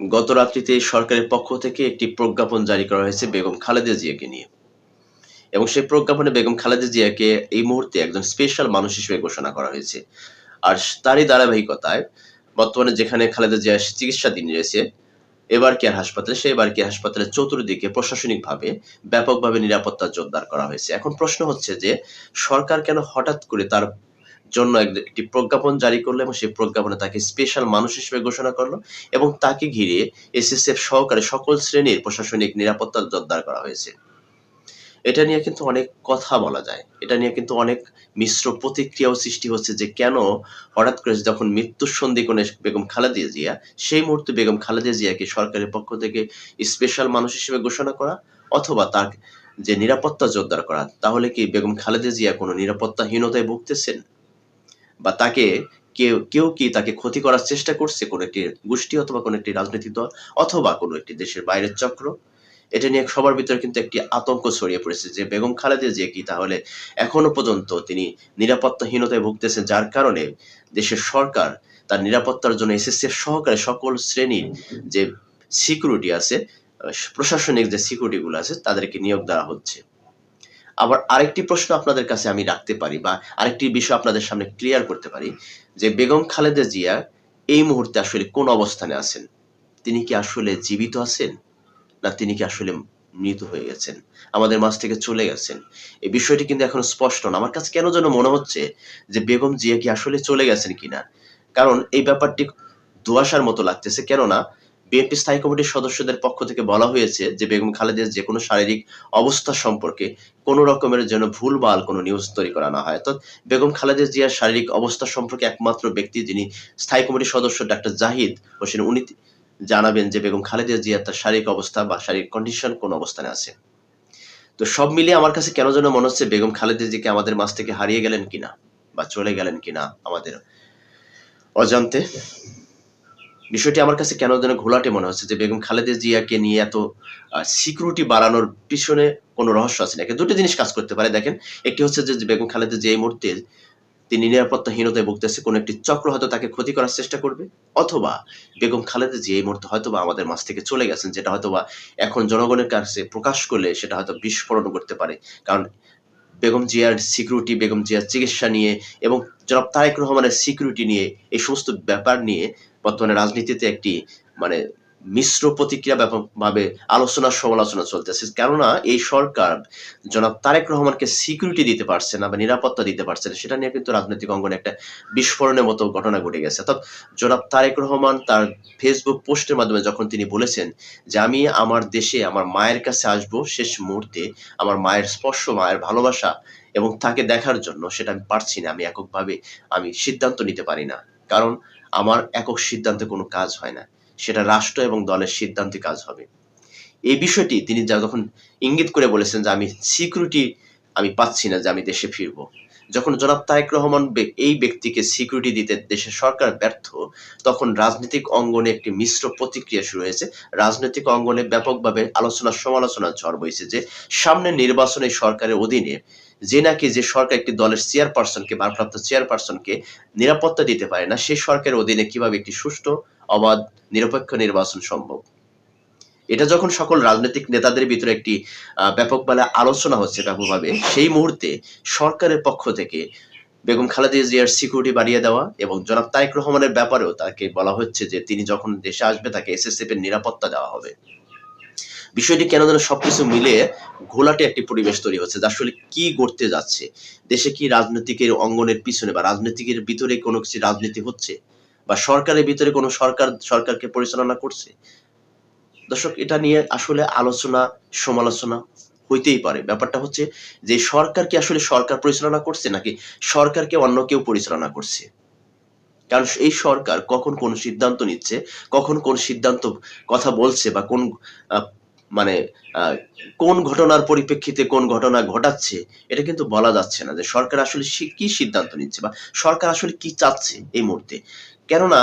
গত রাত্রিতে সরকারের পক্ষ থেকে একটি প্রজ্ঞাপন জারি করা হয়েছে বেগম খালেদা জিয়াকে নিয়ে। এবং সেই প্রজ্ঞাপনে বেগম খালেদা জিয়াকে এই মুহূর্তে একজন স্পেশাল মানুষ হিসেবে ঘোষণা করা হয়েছে। আর তারই ধারাবাহিকতায় বর্তমানে যেখানে খালেদা জিয়া চিকিৎসাধীন রয়েছে, এবার কেয়ার হাসপাতালে সেই এবার কেয়ার হাসপাতালের চতুর্দিকে প্রশাসনিকভাবে ব্যাপকভাবে নিরাপত্তা জোরদার করা হয়েছে। এখন প্রশ্ন হচ্ছে যে, সরকার কেন হঠাৎ করে তার জন্য একটি প্রজ্ঞাপন জারি করল এবং সেই প্রজ্ঞাপনে তাকে স্পেশাল মানুষ হিসেবে ঘোষণা করল এবং তাকে ঘিরে এসএসএফ সহকারে সকল শ্রেণির প্রশাসনিক নিরাপত্তা জোরদার করা হয়েছে। এটা নিয়ে কিন্তু অনেক কথা বলা যায়। এটা নিয়ে কিন্তু অনেক মিশ্র প্রতিক্রিয়াও সৃষ্টি হচ্ছে যে কেন হঠাৎ করে যখন মৃত্যুর সন্ধিকোণে বেগম খালেদা জিয়া, সেই মুহূর্তে বেগম খালেদা জিয়াকে সরকারের পক্ষ থেকে স্পেশাল মানুষ হিসেবে ঘোষণা করা অথবা তার যে নিরাপত্তা জোরদার করা, তাহলে কি বেগম খালেদা জিয়া কোনো নিরাপত্তাহীনতায় ভুগতেছেন? বা তাকে কেউ কেউ কি তাকে ক্ষতি করার চেষ্টা করছে কোনো একটি গোষ্ঠী অথবা কোনো একটি রাজনৈতিক দল অথবা কোনো একটি দেশের বাইরের চক্র? এটা নিয়ে সবার ভিতরে কিন্তু একটি আতঙ্ক ছড়িয়ে পড়েছে যে বেগম খালেদা জিয়া কি তাহলে এখনও পর্যন্ত তিনি নিরাপত্তাহীনতায় ভুগতেছেন, যার কারণে দেশের সরকার তার নিরাপত্তার জন্য এসএসএফ সহকারে সকল শ্রেণির যে সিকিউরিটি আছে প্রশাসনিক যে সিকিউরিটিগুলো আছে, তাদেরকে নিয়োগ দেওয়া হচ্ছে। আবার আরেকটি প্রশ্ন আপনাদের কাছে আমি রাখতে পারি বা আরেকটি বিষয় আপনাদের সামনে ক্লিয়ার করতে পারি, যে বেগম খালেদা জিয়া এই মুহূর্তে আসলে কোন অবস্থানে আছেন? তিনি কি আসলে জীবিত আছেন? না তিনি কি আসলে মৃত হয়ে গেছেন? আমাদের মাঝ থেকে চলে গেছেন? এই বিষয়টি কিন্তু এখন স্পষ্ট না। আমার কাছে কেন যেন মনে হচ্ছে যে বেগম জিয়া কি আসলে চলে গেছেন কিনা? কারণ এই ব্যাপারটি দুয়াশার মতো লাগতেছে। কেননা বিএনপি স্থায়ী কমিটির সদস্যদের পক্ষ থেকে বলা হয়েছে যে বেগম খালেদের যে কোনো শারীরিক অবস্থা সম্পর্কে কোনো রকমের যেন ভুলভাল কোনো নিউজ তৈরি করা না হয়। তো বেগম খালেদা জিয়ার শারীরিক অবস্থা সম্পর্কে একমাত্র ব্যক্তি যিনি স্থায়ী কমিটির সদস্য ডাক্তার জাহিদ হোসেন, উনি জানাবেন যে বেগম খালেদা জিয়া তার শারীরিক অবস্থা বা শারীরিক কন্ডিশন কোন অবস্থানে আছে। তো সব মিলিয়ে আমার কাছে কেন যেন মনে হচ্ছে বেগম খালেদা জিকে আমাদের মাছ থেকে হারিয়ে গেলেন কিনা বা চলে গেলেন কিনা আমাদের অজান্তে। বিষয়টি আমার কাছে কেন যেন ঘোলাটে মনে হচ্ছে যে বেগম খালেদা জিয়াকে নিয়ে এত সিকিউরিটি বাড়ানোর পিছনে কোনো রহস্য আছে নাকি? দুটো জিনিস কাজ করতে পারে। দেখেন, একটি হচ্ছে যে বেগম খালেদা জিয়া এই মুহূর্তে তিনি নিরাপত্তাহীনতায় ভুগতেছে, কোনো একটি চক্র হয়তো তাকে ক্ষতি করার চেষ্টা করবে, অথবা বেগম খালেদা জিয়া এই মুহূর্তে হয়তোবা আমাদের মাছ থেকে চলে গেছেন, যেটা হয়তোবা এখন জনগণের কাছে প্রকাশ করলে সেটা হয়তো বিস্ফোরণ করতে পারে। কারণ বেগম জিয়ার সিকিউরিটি বেগম জিয়ার চিকিৎসা নিয়ে এবং জনাব তারেক রহমানের সিকিউরিটি নিয়ে এই সমস্ত ব্যাপার নিয়ে বর্তমানে রাজনীতিতে একটি মানে মিশ্র প্রতিক্রিয়া ব্যাপকভাবে আলোচনা সমালোচনা চলতেছে। কেননা এই সরকার জনাব তারেক রহমানকে সিকিউরিটি দিতে পারছে না বা নিরাপত্তা দিতে পারছে না, সেটা নিয়ে কিন্তু রাজনৈতিক অঙ্গনে একটা বিস্ফোরণের মতো ঘটনা ঘটে গেছে। অর্থাৎ জনাব তারেক রহমান তার ফেসবুক পোস্টের মাধ্যমে যখন তিনি বলেছেন যে, আমি আমার দেশে আমার মায়ের কাছে আসব শেষ মুহূর্তে, আমার মায়ের স্পর্শ, মায়ের ভালোবাসা এবং তাকে দেখার জন্য, সেটা আমি পারছি না, আমি এককভাবে, আমি সিদ্ধান্ত নিতে পারি না। কারণ আমার একক সিদ্ধান্তে কোনো কাজ হয় না। সেটা রাষ্ট্র এবং দলের সিদ্ধান্তে কাজ হবে। এই বিষয়টি তিনি যা- যখন ইঙ্গিত করে বলেছেন যে আমি সিকিউরিটি আমি পাচ্ছি না যে আমি দেশে ফিরবো। যখন জনাব তারেক রহমান এই ব্যক্তিকে সিকিউরিটি দিতে দেশের সরকার ব্যর্থ, তখন রাজনৈতিক অঙ্গনে একটি মিশ্র প্রতিক্রিয়া শুরু হয়েছে। রাজনৈতিক অঙ্গনে ব্যাপকভাবে আলোচনা সমালোচনা ঝড় বইছে যে, সামনে নির্বাচনে সরকারের অধীনে যে নাকি যে সরকার একটি দলের চেয়ারপারসনকে ভারপ্রাপ্ত চেয়ারপারসনকে নিরাপত্তা দিতে পারে না সেই সরকারের অধীনে কীভাবে একটি সুষ্ঠু, অবাধ, নিরপেক্ষ নির্বাচন সম্ভব? এটা যখন সকল রাজনৈতিক নেতাদের ভিতরে একটি আহ, ব্যাপকভাবে আলোচনা হচ্ছে ব্যাপকভাবে সেই মুহূর্তে সরকারের পক্ষ থেকে বেগম খালেদা জিয়ার সিকিউরিটি বাড়িয়ে দেওয়া এবং জনাব তারেক রহমানের ব্যাপারেও তাকে বলা হচ্ছে যে তিনি যখন দেশে আসবে তাকে এসএসএফ এর নিরাপত্তা দেওয়া হবে। বিষয়টি কেন যেন সবকিছু মিলে ঘোলাটে একটি পরিবেশ তৈরি হচ্ছে যে আসলে কি ঘটতে যাচ্ছে? দেশে কি রাজনৈতিকের অঙ্গনের পিছনে বা রাজনীতিকের ভিতরে কোনো কিছু রাজনীতি হচ্ছে? বা সরকারের ভিতরে কোনো সরকার সরকারকে পরিচালনা করছে? দর্শক, এটা নিয়ে আসলে আলোচনা, সমালোচনা হইতেই পারে। ব্যাপারটা হচ্ছে যে, সরকার কি আসলে সরকার পরিচালনা করছে, নাকি সরকারকে অন্য কেউ পরিচালনা করছে? কারণ এই সরকার কখন কোন সিদ্ধান্ত নিচ্ছে, কখন কোন সিদ্ধান্ত কথা বলছে, বা কোন মানে কোন ঘটনার পরিপ্রেক্ষিতে কোন ঘটনা ঘটাচ্ছে, এটা কিন্তু বলা যাচ্ছে না যে, সরকার আসলে কি সিদ্ধান্ত নিচ্ছে, বা সরকার আসলে কি চাচ্ছে এই মুহূর্তে। কেননা,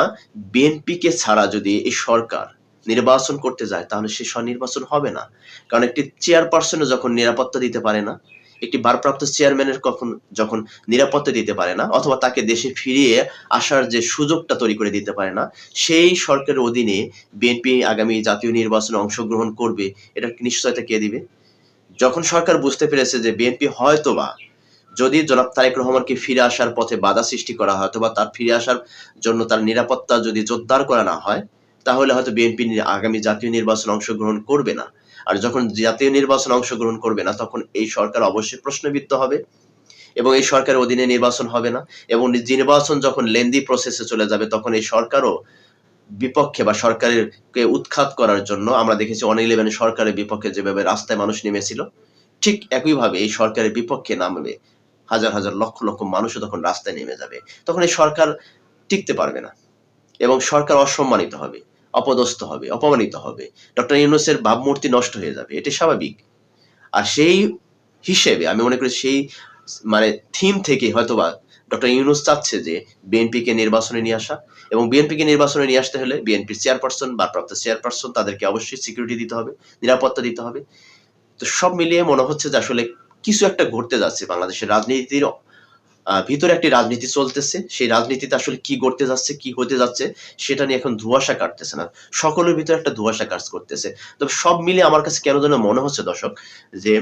বিএনপিকে ছাড়া যদি এই সরকার নির্বাচন করতে যায়, তাহলে সে নির্বাচন হবে না। কারণ একটি চেয়ারপারসনে যখন নিরাপত্তা দিতে পারে না, একটি ভারপ্রাপ্ত চেয়ারম্যানের কখন যখন নিরাপত্তা দিতে পারে না, অথবা তাকে দেশে ফিরিয়ে আসার যে সুযোগটা তৈরি করে দিতে পারে না, সেই সরকারের অধীনে বিএনপি আগামী জাতীয় নির্বাচনে অংশগ্রহণ করবে এটার কি নিশ্চয়তা কে দিবে? যখন সরকার বুঝতে পেরেছে যে বিএনপি হয়তোবা যদি জনাব তারেক রহমানকে ফিরে আসার পথে বাধা সৃষ্টি করা হয়, অথবা তার ফিরে আসার জন্য তার নিরাপত্তা যদি জোরদার করা না হয় তাহলে হয়তো বিএনপি আগামী জাতীয় নির্বাচন অংশগ্রহণ করবে না। আর যখন জাতীয় নির্বাচন অংশগ্রহণ করবে না, তখন এই সরকার অবশ্যই প্রশ্নবিদ্ধ হবে এবং এই সরকারের অধীনে নির্বাচন হবে না এবং নির্বাচন যখন লেন্দি প্রসেসে চলে যাবে, তখন এই সরকারও বিপক্ষে বা সরকারের কে উৎখাত করার জন্য আমরা দেখেছি অন ইলেভেন সরকারের বিপক্ষে যেভাবে রাস্তায় মানুষ নেমেছিল, ঠিক একইভাবে এই সরকারের বিপক্ষে নামবে, হাজার হাজার লক্ষ লক্ষ মানুষও তখন রাস্তায় নেমে যাবে। তখন এই সরকার টিকতে পারবে না এবং সরকার অসম্মানিত হবে। অপদস্থ হবে, অপমানিত হবে। ডক্টর ইউনুসের ভাবমূর্তি নষ্ট হয়ে যাবে এটা স্বাভাবিক। আর সেই হিসেবে আমি মনে করি সেই মানে থিম থেকে হয়তোবা ডক্টর ইউনুস চাচ্ছে যে বিএনপিকে নির্বাচনে নিয়ে আসা এবং বিএনপিকে নির্বাচনে নিয়ে আসতে হলে বিএনপির চেয়ারপারসন, ভারপ্রাপ্ত চেয়ারপারসন তাদেরকে অবশ্যই সিকিউরিটি দিতে হবে, নিরাপত্তা দিতে হবে। তো সব মিলিয়ে মনে হচ্ছে যে আসলে কিছু একটা ঘটতে যাচ্ছে বাংলাদেশের রাজনীতির ভিতরে একটি রাজনীতি চলতেছে। সেই রাজনীতিতে আসলে কি করতে যাচ্ছে, কি হতে যাচ্ছে, সেটা নিয়ে এখন ধোঁয়াশা কাটতেছে না। সকলের ভিতরে একটা ধোঁয়াশা কাজ করতেছে। তবে সব মিলে আমার কাছে কেন যেন মনে হচ্ছে দর্শক, যে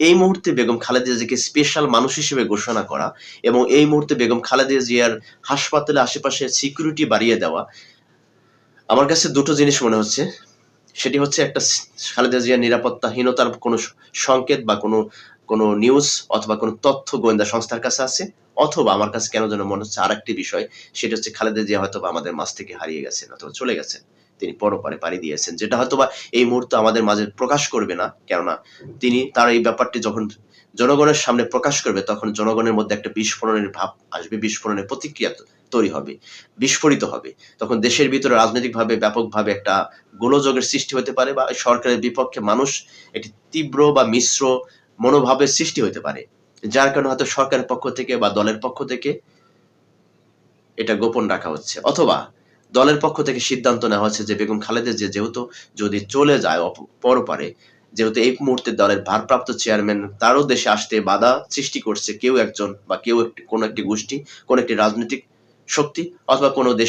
এই মুহূর্তে বেগম খালেদা জিয়াকে স্পেশাল মানুষ হিসেবে ঘোষণা করা এবং এই মুহূর্তে বেগম খালেদা জিয়ার হাসপাতালে আশেপাশে সিকিউরিটি বাড়িয়ে দেওয়া, আমার কাছে দুটো জিনিস মনে হচ্ছে। সেটি হচ্ছে একটা খালেদা জিয়ার নিরাপত্তাহীনতার কোনো সংকেত বা কোনো কোনো নিউজ অথবা কোনো তথ্য গোয়েন্দা সংস্থার কাছে আছে। অথবা আমার কাছে কেন যেন মনে হচ্ছে আর একটি বিষয়, সেটা হচ্ছে খালেদা জিয়া হয়তো আমাদের মাঝ থেকে হারিয়ে গেছেন অথবা চলে গেছেন। তিনি পরপারে পাড়ি দিয়েছেন, যেটা হয়তোবা এই মুহূর্তে আমাদের মাঝে প্রকাশ করবে না, কেননা তিনি তার এই ব্যাপারটি যখন জনগণের সামনে প্রকাশ করবে, তখন জনগণের মধ্যে একটা বিস্ফোরণের ভাব আসবে, বিস্ফোরণের প্রতিক্রিয়া তৈরি হবে, বিস্ফোরিত হবে। তখন দেশের ভিতরে রাজনৈতিকভাবে ব্যাপকভাবে একটা গোলযোগের সৃষ্টি হতে পারে বা সরকারের বিপক্ষে মানুষ একটি তীব্র বা মিশ্র মনোভাবের সৃষ্টি হতে পারে। যার কারণে হয়তো সরকারের পক্ষ থেকে বা দলের পক্ষ থেকে এটা গোপন রাখা হচ্ছে। অথবা দলের পক্ষ থেকে সিদ্ধান্ত নেওয়া হচ্ছে যে বেগম খালেদা যে যেহেতু যদি চলে যায় পরপারে যেহেতু এই মুহূর্তে দলের ভারপ্রাপ্ত চেয়ারম্যান, তারও দেশে আসতে বাধা সৃষ্টি করছে কেউ একজন বা কেউ একটি কোনো একটি গোষ্ঠী, কোন একটি রাজনৈতিক শক্তি অথবা কোনো দেশ